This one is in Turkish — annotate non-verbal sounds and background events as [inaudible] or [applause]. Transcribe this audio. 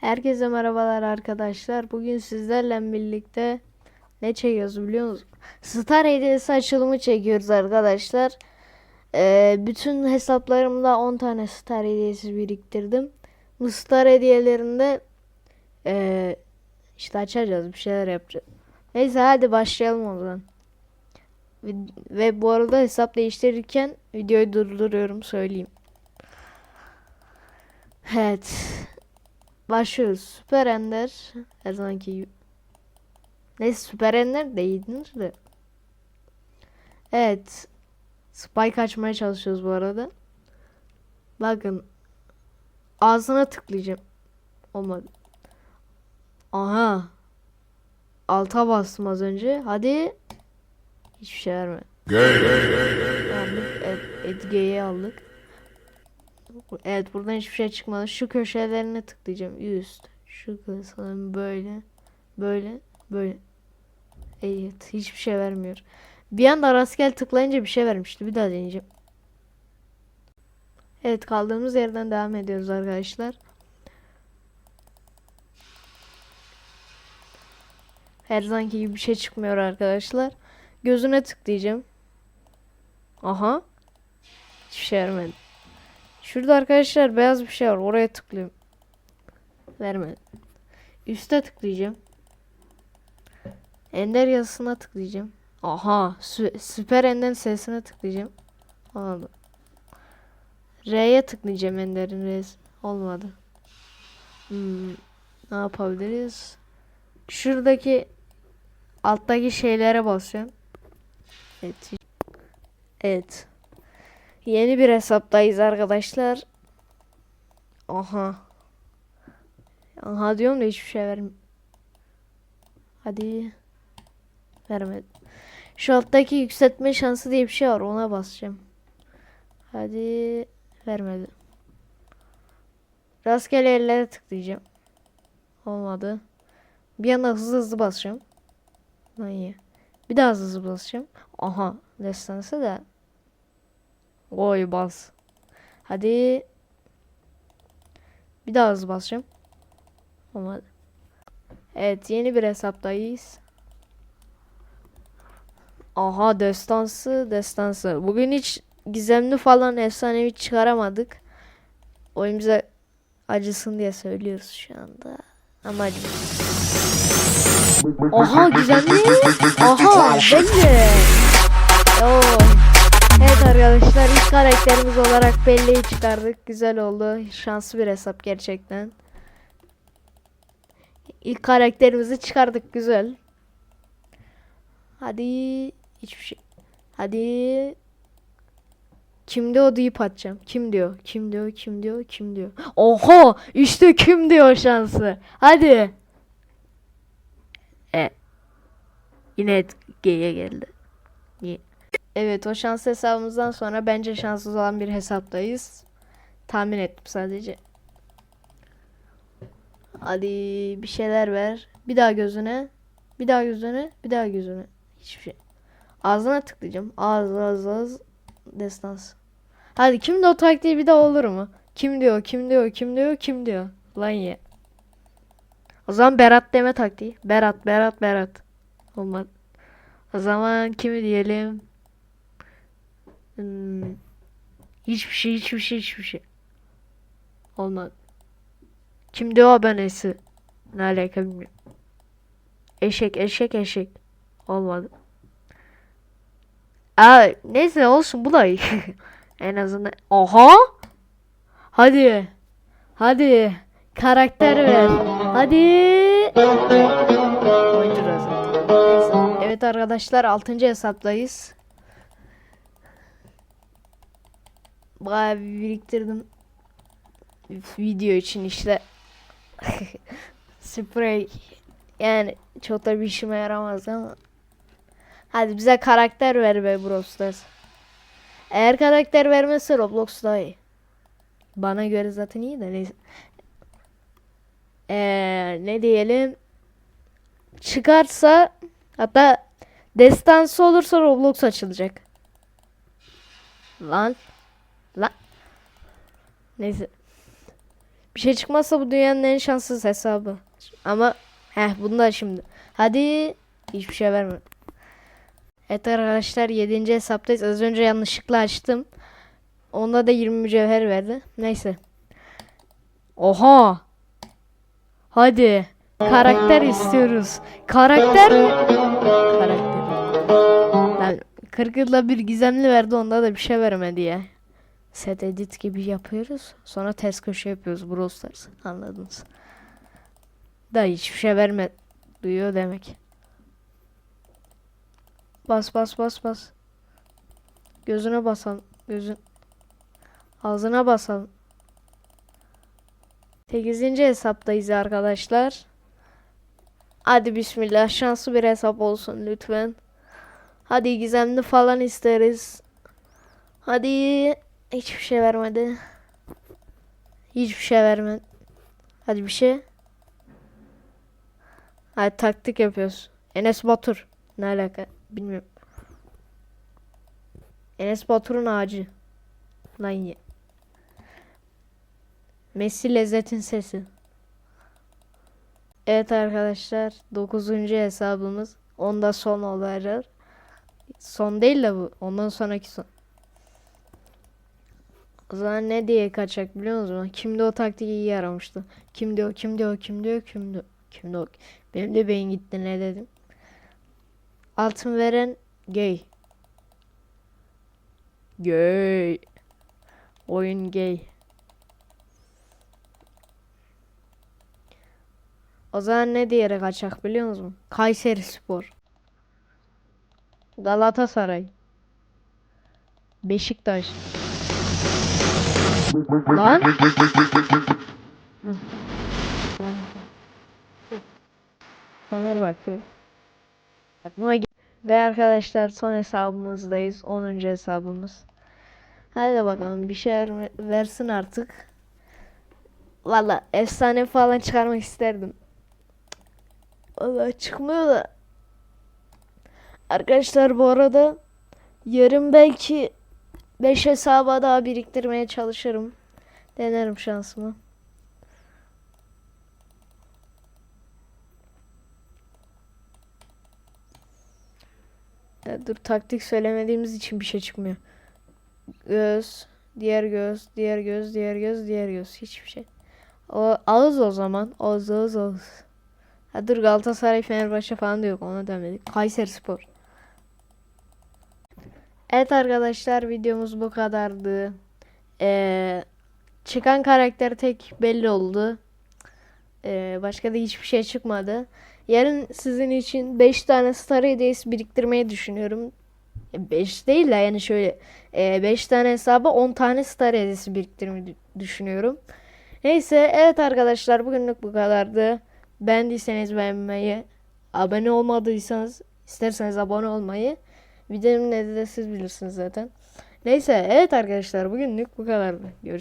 Herkese merhabalar arkadaşlar. Bugün sizlerle birlikte ne çekiyoruz biliyor musunuz? Star hediyesi açılımı çekiyoruz arkadaşlar. Ee, bütün hesaplarımda 10 tane Star hediyesi biriktirdim. Bu Star hediyelerinde ee, işte açacağız bir şeyler yapacağız. Neyse hadi başlayalım o zaman. Ve, bu arada hesap değiştirirken videoyu durduruyorum söyleyeyim. Evet. Başlıyoruz. Süper Ender. Her zamanki. Neyse Süper Ender değildir de. Evet. Spike açmaya çalışıyoruz bu arada. Bakın. Ağzına tıklayacağım. Olmadı. Aha. Alta bastım az önce. Hadi. Hiçbir şey verme. Aldık. Evet, Edge'yi aldık. Evet buradan hiçbir şey çıkmadı. Şu köşelerine tıklayacağım. Üst. Şu kısım böyle. Böyle. Böyle. Evet hiçbir şey vermiyor. Bir anda rastgele tıklayınca bir şey vermişti. Bir daha deneyeceğim. Evet kaldığımız yerden devam ediyoruz arkadaşlar. Her zamanki gibi bir şey çıkmıyor arkadaşlar. Gözüne tıklayacağım. Aha. Hiçbir şey vermedi. Şurada arkadaşlar beyaz bir şey var. Oraya tıklıyorum. Vermedi. Üste tıklayacağım. Ender yazısına tıklayacağım. Aha. Sü süper Ender sesine tıklayacağım. Olmadı. R'ye tıklayacağım Ender'in R'si. Olmadı. Hmm, ne yapabiliriz? Şuradaki alttaki şeylere basacağım. Evet. Evet. Yeni bir hesaptayız arkadaşlar. Aha. Aha diyorum da hiçbir şey vermiyor. Hadi. Vermedi. Şu alttaki yükseltme şansı diye bir şey var. Ona basacağım. Hadi. Vermedi. Rastgele yerlere tıklayacağım. Olmadı. Bir anda hızlı hızlı basacağım. İyi. Bir daha hızlı hızlı basacağım. Aha. Destansı da. Oy bas. Hadi. Bir daha hızlı basacağım. Olmadı. Evet yeni bir hesaptayız. Aha destansı destansı. Bugün hiç gizemli falan efsanevi çıkaramadık. Oyun bize acısın diye söylüyoruz şu anda. Ama acı. Oha gizemli. Aha belli. Oo. Evet arkadaşlar ilk karakterimiz olarak belleği çıkardık. Güzel oldu. Şanslı bir hesap gerçekten. İlk karakterimizi çıkardık güzel. Hadi hiçbir şey. Hadi. Kimdi o deyip atacağım. Kim diyor? Kim diyor? Kim diyor? Kim diyor? Oha! İşte kim diyor şansı. Hadi. E. Yine G'ye geldi. Niye? Evet o şans hesabımızdan sonra bence şanssız olan bir hesaptayız. Tahmin ettim sadece. Hadi bir şeyler ver. Bir daha gözüne. Bir daha gözüne. Bir daha gözüne. Hiçbir şey. Ağzına tıklayacağım. Ağız ağız ağız. Destans. Hadi kim de o taktiği bir daha olur mu? Kim diyor? Kim diyor? Kim diyor? Kim diyor? Lan ye. O zaman Berat deme taktiği. Berat, Berat, Berat. Olmadı. O zaman kimi diyelim? Hmm. Hiçbir şey, hiçbir şey, hiçbir şey. Olmadı. Kimdi o abonesi? Ne alaka bilmiyorum. Eşek, eşek, eşek. Olmadı. Aa, neyse olsun bu da iyi. [laughs] en azından. Oha! Hadi. Hadi. Karakter ver. Hadi. Oyuncu. Evet arkadaşlar 6. hesaptayız. Bayağı bir biriktirdim. Video için işte. [laughs] Sprey. Yani çok da bir işime yaramaz ama. Hadi bize karakter ver be Brawl Stars. Eğer karakter vermezse Roblox daha iyi. Bana göre zaten iyi de neyse. Ee, ne diyelim? Çıkarsa hatta destansı olursa Roblox açılacak. Lan. Lan. Neyse. Bir şey çıkmazsa bu dünyanın en şanssız hesabı. Ama heh bunda şimdi. Hadi hiçbir şey verme. Evet arkadaşlar 7. hesaptayız. Az önce yanlışlıkla açtım. Onda da 20 mücevher verdi. Neyse. Oha. Hadi. Karakter istiyoruz. Karakter mi? Karakter. Lan 40 yılda bir gizemli verdi onda da bir şey vermedi ya. Set edit gibi yapıyoruz. Sonra ters köşe yapıyoruz Brawl Stars. Anladınız. Da hiçbir şey verme duyuyor demek. Bas bas bas bas. Gözüne basalım. Gözün. Ağzına basalım. 8. hesaptayız arkadaşlar. Hadi bismillah şanslı bir hesap olsun lütfen. Hadi gizemli falan isteriz. Hadi hiçbir şey vermedi. Hiçbir şey vermedi. Hadi bir şey. Hadi taktik yapıyoruz. Enes Batur. Ne alaka? Bilmiyorum. Enes Batur'un ağacı. Lan ye. Messi lezzetin sesi. Evet arkadaşlar 9. hesabımız. Onda son olacak. Son değil de bu. Ondan sonraki son. O zaman ne diye kaçacak biliyor musunuz? Kimdi o taktiği iyi aramıştı. Kimdi o, kimdi o, kimdi o, kimdi o, kimdi o. Benim de beyin gitti ne dedim. Altın veren gay. Gay. Oyun gay. O zaman ne diyerek kaçacak biliyor musun? Kayseri Spor. Galatasaray. Beşiktaş. Lan. Fenerbahçe. Aklıma gel- Ve arkadaşlar son hesabımızdayız. 10. hesabımız. Hadi bakalım bir şeyler ver- versin artık. Valla efsane falan çıkarmak isterdim. Valla çıkmıyor da. Arkadaşlar bu arada yarın belki 5 hesaba daha biriktirmeye çalışırım. Denerim şansımı. Ya dur taktik söylemediğimiz için bir şey çıkmıyor. Göz, diğer göz, diğer göz, diğer göz, diğer göz. Hiçbir şey. O ağız o zaman. Ağız, ağız, ağız. Ha dur Galatasaray, Fenerbahçe falan da yok. Ona demedik. Kayseri Spor. Evet arkadaşlar videomuz bu kadardı. Ee, çıkan karakter tek belli oldu. Ee, başka da hiçbir şey çıkmadı. Yarın sizin için 5 tane Star hediyesi biriktirmeyi düşünüyorum. 5 değil de yani şöyle 5 tane hesaba 10 tane Star hediyesi biriktirmeyi dü- düşünüyorum. Neyse evet arkadaşlar bugünlük bu kadardı. Beğendiyseniz beğenmeyi, abone olmadıysanız isterseniz abone olmayı, videonun nedeni de siz bilirsiniz zaten. Neyse evet arkadaşlar bugünlük bu kadardı. Görüşürüz.